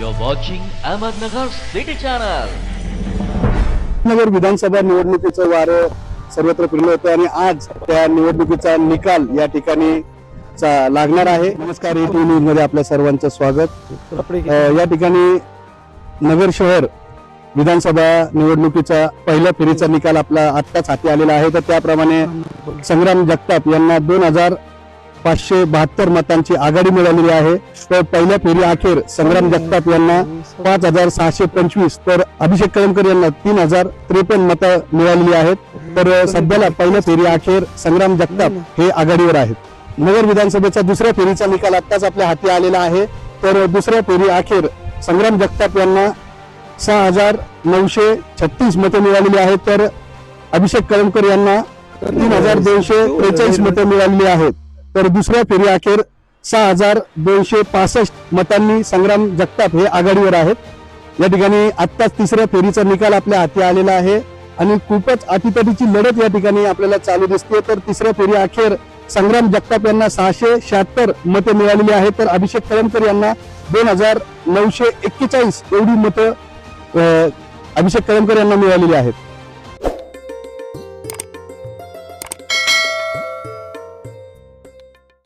You're watching Ahmednagar City Channel. नगर विधानसभा निवडणुकीचं वारं सर्वत्र फिरलं होतं आणि आज त्या निवडणुकीचा निकाल या ठिकाणी चा- लागणार आहे. नमस्कार ए न्यूजमध्ये आपल्या सर्वांचं स्वागत. अ, या ठिकाणी नगर शहर विधानसभा निवडणुकीचा पहिल्या फेरीचा निकाल आपला आत्ताच हाती आलेला आहे. तर त्याप्रमाणे संग्राम जगताप यांना दोन हजार पाचशे बहात्तर मतांची आघाडी मिळालेली आहे. तर पहिल्या फेरी अखेर संग्राम जगताप यांना पाच हजार सहाशे पंचवीस तर अभिषेक कळमकर यांना तीन हजार त्रेपन्न मतं मिळालेली आहेत. तर सध्याला पहिल्या फेरी अखेर संग्राम जगताप हे आघाडीवर आहेत. नगर विधानसभेचा दुसऱ्या फेरीचा निकाल आत्ताच आपल्या हाती आलेला आहे. तर दुसऱ्या फेरी अखेर संग्राम जगताप यांना सहा हजार नऊशे छत्तीस मतं मिळालेली आहेत. तर अभिषेक कळमकर यांना तीन हजार दोनशे त्रेचाळीस मतं मिळालेली आहेत. तर दुसऱ्या फेरी अखेर सहा हजार दोनशे पासष्ट मतांनी संग्राम जगताप हे आघाडीवर आहेत. या ठिकाणी आत्ताच तिसऱ्या फेरीचा निकाल आपल्या हाती आलेला आहे आणि खूपच अटीतटीची लढत या ठिकाणी आपल्याला चालू दिसते. तर तिसऱ्या फेरी अखेर संग्राम जगताप यांना सहाशे शहात्तर मते मिळालेली आहेत. तर अभिषेक कळमकर यांना दोन हजार नऊशे एक्केचाळीस एवढी मतं अभिषेक कळमकर यांना मिळालेली आहेत.